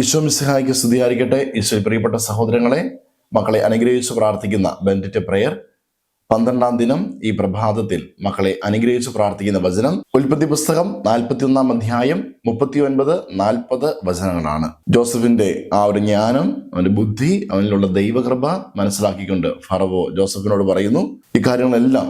ഈശോ മിസ്ഹായിക്ക് സ്തുതിയായിരിക്കട്ടെ. ഈശോ പ്രിയപ്പെട്ട സഹോദരങ്ങളെ മക്കളെ അനുഗ്രഹിച്ച് പ്രാർത്ഥിക്കുന്ന ബെൻഡിറ്റ് പ്രയർ പന്ത്രണ്ടാം ദിനം ഈ പ്രഭാതത്തിൽ മക്കളെ അനുഗ്രഹിച്ച് പ്രാർത്ഥിക്കുന്ന വചനം. ഉൽപ്പത്തി പുസ്തകം നാൽപ്പത്തിയൊന്നാം അധ്യായം മുപ്പത്തി ഒൻപത് നാൽപ്പത് വചനങ്ങളാണ്. ജോസഫിന്റെ ആ ഒരു ജ്ഞാനം അവന്റെ ബുദ്ധി അവനിലുള്ള ദൈവകൃപ മനസ്സിലാക്കിക്കൊണ്ട് ഫറവോ ജോസഫിനോട് പറയുന്നു ഇക്കാര്യങ്ങളെല്ലാം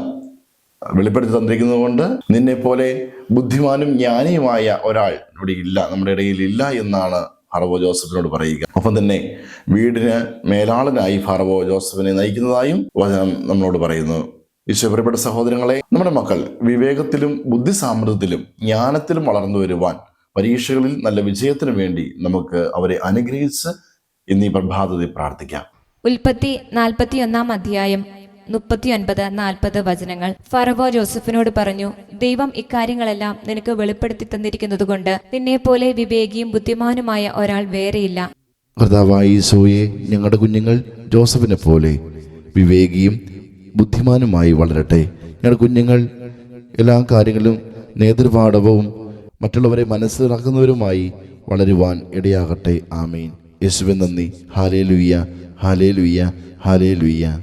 വെളിപ്പെടുത്തി തന്നിരിക്കുന്നത് കൊണ്ട് നിന്നെ പോലെ ബുദ്ധിമാനും ജ്ഞാനിയുമായ ഒരാൾ ഇവിടെ ഇല്ല നമ്മുടെ ഇടയിൽ ഇല്ല എന്നാണ് ഫറവോ ജോസഫിനോട് പറയുക. ഒപ്പം തന്നെ വീടിന് മേലാളനായി ഫറവോ ജോസഫിനെ നയിക്കുന്നതായും വചനം നമ്മളോട് പറയുന്നു. ഈശ്വരപ്പെട്ട സഹോദരങ്ങളെ നമ്മുടെ മക്കൾ വിവേകത്തിലും ബുദ്ധിസാമൃദ്ധ്യത്തിലും ജ്ഞാനത്തിലും വളർന്നു വരുവാൻ പരീക്ഷകളിൽ നല്ല വിജയത്തിനു വേണ്ടി നമുക്ക് അവരെ അനുഗ്രഹിച്ച് ഇന്നീ പ്രഭാതത്തിൽ പ്രാർത്ഥിക്കാം. ഉൽപ്പത്തി നാൽപ്പത്തിയൊന്നാം അധ്യായം. മുപ്പത്തിയൊൻപത് നാൽപ്പത് വചനങ്ങൾ. ഫറവോ ജോസഫിനോട് പറഞ്ഞു ദൈവം ഇക്കാര്യങ്ങളെല്ലാം നിനക്ക് വെളിപ്പെടുത്തി തന്നിരിക്കുന്നത് തന്നിരിക്കുന്നതുകൊണ്ട് നിന്നെപ്പോലെ വിവേകിയും ബുദ്ധിമാനുമായ ഒരാൾ വേറെയില്ല. കർത്താവായി ഞങ്ങളുടെ കുഞ്ഞുങ്ങൾ ജോസഫിനെ പോലെ വിവേകിയും ബുദ്ധിമാനുമായി വളരട്ടെ. ഞങ്ങളുടെ കുഞ്ഞുങ്ങൾ എല്ലാ കാര്യങ്ങളിലും നേതൃപാഠവും മറ്റുള്ളവരെ മനസ്സിലാക്കുന്നവരുമായി വളരുവാൻ ഇടയാകട്ടെ. ആമീൻ. യേശുവിൻ നന്ദി. ഹാലേ ലുയ്യ ഹാലേ ലുയ്യ ഹാലേ ലുയ്യ